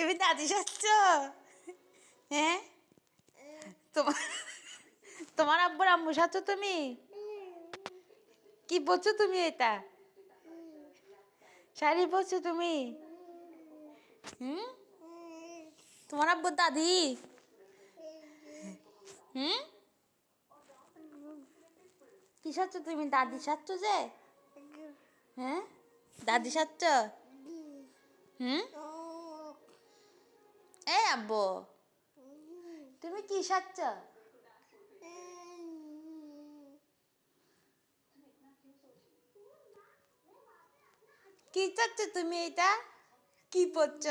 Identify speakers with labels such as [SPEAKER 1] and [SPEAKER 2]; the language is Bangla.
[SPEAKER 1] তুমি দাদি সাচ্ছ হ্যাঁ তোমার তোমার আব্বুর আম্মু সাচ্ছ তুমি? কি বলছো তুমি এটা? শাড়ি বলছো তুমি? হুম? তোমার আব্বুর দাদি? হুম? কি সাচ্ছ তুমি? দাদি সাচ্ছ যে? হ্যাঁ? দাদি সাচ্ছ হুম? আব্বু? তুমি কি সাচ্ছ কি চাচ্ছ তুমি এটা কি পড়ছ